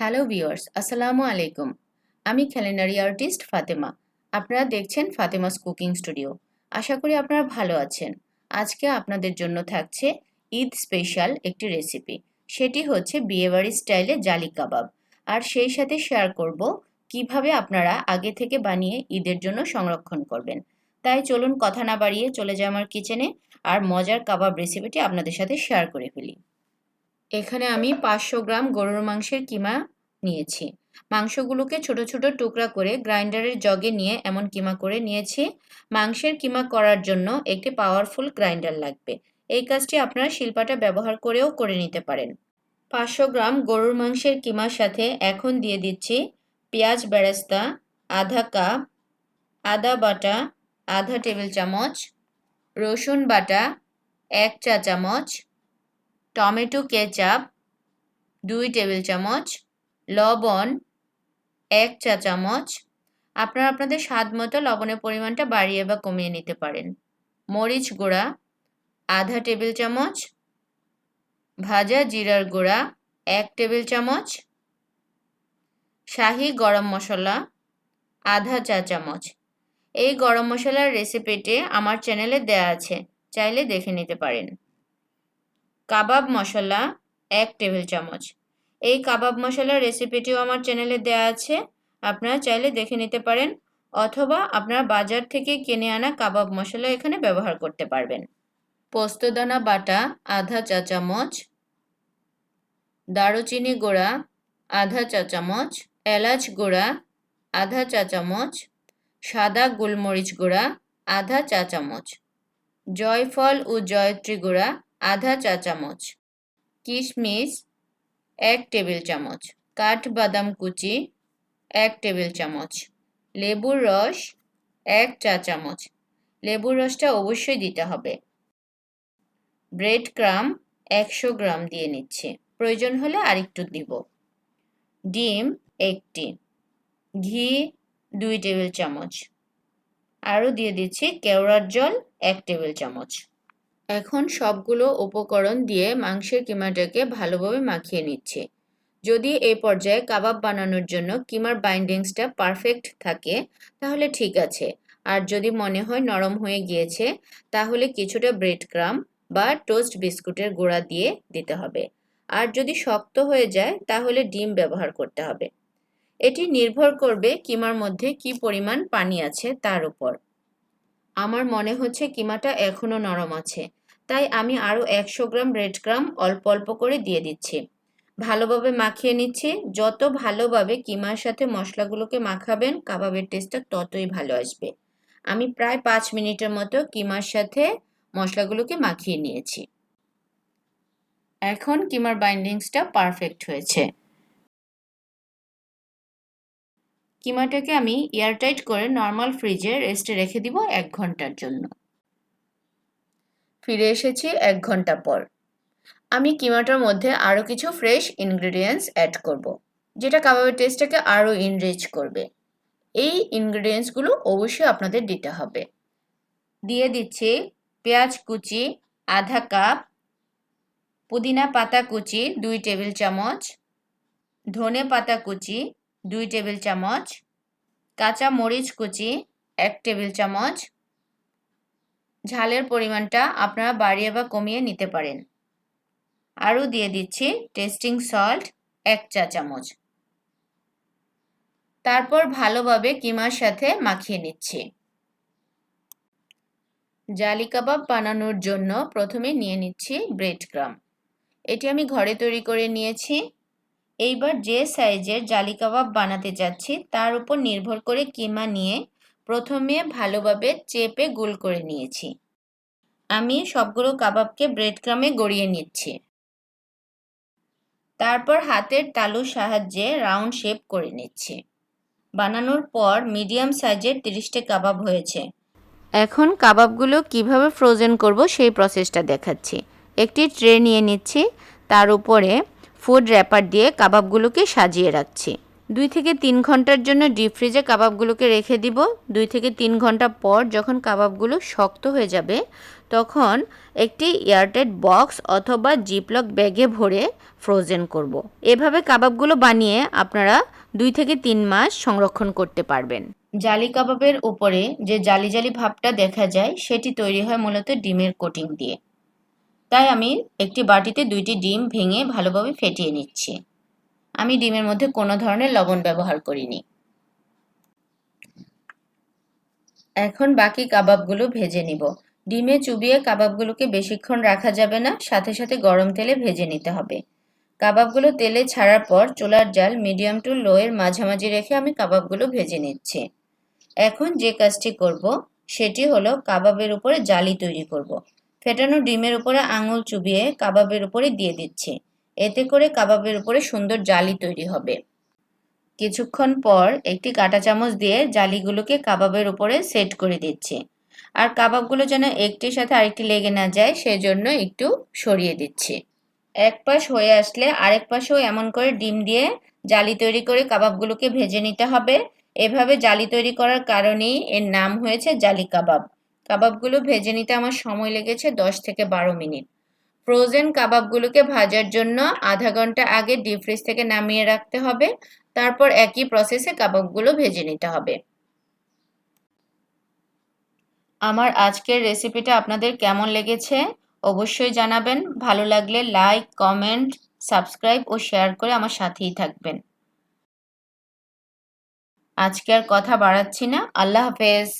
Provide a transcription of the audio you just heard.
Hello viewers আসসালামু আলাইকুম আমি ক্যালেন্ডারি আর্টিস্ট ফাতেমা। আপনারা দেখছেন ফাতেমাস কুকিং স্টুডিও। আশা করি আপনারা ভালো আছেন। আজকে আপনাদের জন্য থাকছে ঈদ স্পেশাল একটি রেসিপি সেটি হচ্ছে বিয়েবাড়ি স্টাইলে জালি কাবাব। আর সেই সাথে শেয়ার করব কীভাবে আপনারা আগে থেকে বানিয়ে ঈদের জন্য সংরক্ষণ করবেন। তাই চলুন কথা না বাড়িয়ে চলে যাই আমার কিচেনে আর মজার কাবাব রেসিপিটি আপনাদের সাথে শেয়ার করে ফেলি। এখানে আমি পাঁচশো গ্রাম গরুর মাংসের কিমা নিয়েছি। মাংসগুলোকে ছোট ছোট টুকরা করে গ্রাইন্ডারের জগে নিয়ে এমন কিমা করে নিয়েছি। মাংসের কিমা করার জন্য একটি পাওয়ারফুল গ্রাইন্ডার লাগবে। এই কাজটি আপনারা শিল্পাটা ব্যবহার করেও করে নিতে পারেন। পাঁচশো গ্রাম গরুর মাংসের কিমার সাথে এখন দিয়ে দিচ্ছি পেঁয়াজ বেরেস্তা, আধা কাপ, আদা বাটা, আধা টেবিল চামচ, রসুন বাটা, এক চা চামচ টমেটো কেচাপ, দুই টেবিল চামচ, লবণ, এক চা চামচ। আপনারা আপনাদের স্বাদ মতো লবণের পরিমাণটা বাড়িয়ে বা কমিয়ে নিতে পারেন। মরিচ গুঁড়া, আধা টেবিল চামচ, ভাজা জিরার গুঁড়া, এক টেবিল চামচ, শাহি গরম মশলা, আধা চা চামচ। এই গরম মশলার রেসিপিটি আমার চ্যানেলে দেয়া আছে, চাইলে দেখে নিতে পারেন। কাবাব মশলা এক টেবিল চামচ। এই কাবাব মশলার রেসিপিটিও আমার চ্যানেলে দেওয়া আছে। আপনারা চাইলে দেখে নিতে পারেন অথবা আপনারা বাজার থেকে কিনে আনা কাবাব মশলা এখানে ব্যবহার করতে পারবেন। পোস্তদানা বাটা, আধা চা চামচ, দারুচিনি গুঁড়া, আধা চা চামচ, এলাচ গুঁড়া, আধা চা চামচ, সাদা গোলমরিচ গুঁড়া, আধা চা চামচ, জয়ফল ও জয়ত্রী গুঁড়া আধা চা চামচ, কিশমিশ এক টেবিল চামচ, কাঠবাদাম কুচি এক টেবিল চামচ, লেবুর রস এক চা চামচ। লেবুর রসটা অবশ্যই দিতে হবে। ব্রেড ক্রাম একশো গ্রাম দিয়ে নিচ্ছি। প্রয়োজন হলে আরেকটু দিব। ডিম একটি, ঘি দুই টেবিল চামচ, আরও দিয়ে দিচ্ছি কেওড়ার জল এক টেবিল চামচ। এখন সবগুলো উপকরণ দিয়ে মাংসের কিমাটাকে ভালোভাবে মাখিয়ে নিচ্ছে। যদি এই পর্যায়ে কাবাব বানানোর জন্য কিমার বাইন্ডিংসটা পারফেক্ট থাকে, তাহলে ঠিক আছে। আর যদি মনে হয় নরম হয়ে গিয়েছে, তাহলে কিছুটা ব্রেড ক্রাম বা টোস্ট বিস্কুটের গুঁড়া দিয়ে দিতে হবে। আর যদি শক্ত হয়ে যায়, তাহলে ডিম ব্যবহার করতে হবে। এটি নির্ভর করবে কিমার মধ্যে কি পরিমাণ পানি আছে তার উপর। আমার মনে হচ্ছে কিমাটা এখনও নরম আছে। তাই আমি আরও একশো গ্রাম ব্রেড গ্রাম অল্প অল্প করে দিয়ে দিচ্ছি। ভালোভাবে মাখিয়ে নিচ্ছি। যত ভালোভাবে কিমার সাথে মশলাগুলোকে মাখাবেন, কাবাবের টেস্টটা ততই ভালো আসবে। আমি প্রায় পাঁচ মিনিটের মতো কিমার সাথে মশলাগুলোকে মাখিয়ে নিয়েছি। এখন কিমার বাইন্ডিংসটা পারফেক্ট হয়েছে। কিমাটাকে আমি এয়ারটাইট করে নর্মাল ফ্রিজে রেস্টে রেখে দিব এক ঘণ্টার জন্য। ফিরে এসেছি এক ঘণ্টা পর আমি কিমাটার মধ্যে আরও কিছু ফ্রেশ ইনগ্রেডিয়েন্টস অ্যাড করব। যেটা কাবাবের টেস্টটাকে আরও ইনরিচ করবে এই ইনগ্রেডিয়েন্টসগুলো অবশ্যই আপনাদের দিতে হবে দিয়ে দিচ্ছি পেঁয়াজ কুচি, আধা কাপ, পুদিনা পাতা কুচি, দুই টেবিল চামচ, ধনে পাতা কুচি, দুই টেবিল চামচ, কাঁচা মরিচ কুচি, এক টেবিল চামচ ঝালের পরিমাণটা আপনারা বাড়িয়ে বা কমিয়ে নিতে পারেন। আরও দিয়ে দিচ্ছি টেস্টিং সল্ট এক চা চামচ। তারপর ভালোভাবে কিমার সাথে মাখিয়ে নিচ্ছি। জালি কাবাব বানানোর জন্য প্রথমে নিয়ে নিচ্ছি ব্রেড ক্রাম এটি আমি ঘরে তৈরি করে নিয়েছি। এইবার যে সাইজের জালি কাবাব বানাতে যাচ্ছি, তার উপর নির্ভর করে কিমা নিয়ে প্রথমে ভালোভাবে চেপে গোল করে নিয়েছি। আমি সবগুলো কাবাবকে ব্রেড ক্রামে গড়িয়ে নিচ্ছি। তারপর হাতের তালুর সাহায্যে রাউন্ড শেপ করে নিচ্ছি। বানানোর পর মিডিয়াম সাইজের তিরিশটা কাবাব হয়েছে। এখন কাবাবগুলো কীভাবে ফ্রোজেন করব সেই প্রসেসটা দেখাচ্ছি। একটি ট্রে নিয়ে নিচ্ছি। তার উপরে ফুড র্যাপার দিয়ে কাবাবগুলোকে সাজিয়ে রাখছি। দুই থেকে তিন ঘণ্টার জন্য ডিপ ফ্রিজে কাবাবগুলোকে রেখে দিব। দুই থেকে তিন ঘণ্টা পর যখন কাবাবগুলো শক্ত হয়ে যাবে, তখন একটি এয়ারটাইট বক্স অথবা জিপলক ব্যাগে ভরে ফ্রোজেন করব। এভাবে কাবাবগুলো বানিয়ে আপনারা দুই থেকে তিন মাস সংরক্ষণ করতে পারবেন। জালি কাবাবের উপরে যে জালি জালি ভাবটা দেখা যায়, সেটি তৈরি হয় মূলত ডিমের কোটিং দিয়ে। তাই আমি একটি বাটিতে দুইটি ডিম ভেঙে ভালোভাবে ফেটিয়ে নিচ্ছি। আমি ডিমের মধ্যে কোনো ধরনের লবণ ব্যবহার করিনি। এখন বাকি কাবাবগুলো ভেজে নিব। ডিমে চুবিয়ে কাবাবগুলোকে বেশিক্ষণ রাখা যাবে না, সাথে সাথে গরম তেলে ভেজে নিতে হবে। কাবাবগুলো তেলে ছাড়ার পর চুলার জাল মিডিয়াম টু লো এর মাঝামাঝি রেখে আমি কাবাবগুলো ভেজে নিচ্ছি। এখন যে কাজটি করব, সেটি হলো কাবাবের উপরে জালি তৈরি করব। ফেটানো ডিমের উপরে আঙুল চুবিয়ে কাবাবের উপরে দিয়ে দিচ্ছি। এতে করে কাবাবের উপরে সুন্দর জালি তৈরি হবে। কিছুক্ষণ পর একটি কাঁটা চামচ দিয়ে জালিগুলোকে কাবাবের উপরে সেট করে দিচ্ছি। আর কাবাবগুলো যেন একটির সাথে আরেকটি লেগে না যায়, সেজন্য একটু সরিয়ে দিচ্ছি। এক পাশ হয়ে আসলে আরেক পাশেও এমন করে ডিম দিয়ে জালি তৈরি করে কাবাবগুলোকে ভেজে নিতে হবে। এভাবে জালি তৈরি করার কারণেই এর নাম হয়েছে জালি কাবাব। কাবাবগুলো ভেজে নিতে আমার সময় লেগেছে দশ থেকে বারো মিনিট। ফ্রোজেন কাবাবগুলোকে ভাজার জন্য আধা ঘণ্টা আগে ডিপ ফ্রিজ থেকে নামিয়ে রাখতে হবে। তারপর একই প্রসেসে কাবাবগুলো ভেজে নিতে হবে। আমার আজকের রেসিপিটা আপনাদের কেমন লেগেছে অবশ্যই জানাবেন। ভালো লাগলে লাইক কমেন্ট সাবস্ক্রাইব ও শেয়ার করে আমার সাথেই থাকবেন। আজকে আর কথা বাড়াচ্ছি না। আল্লাহ হাফেজ।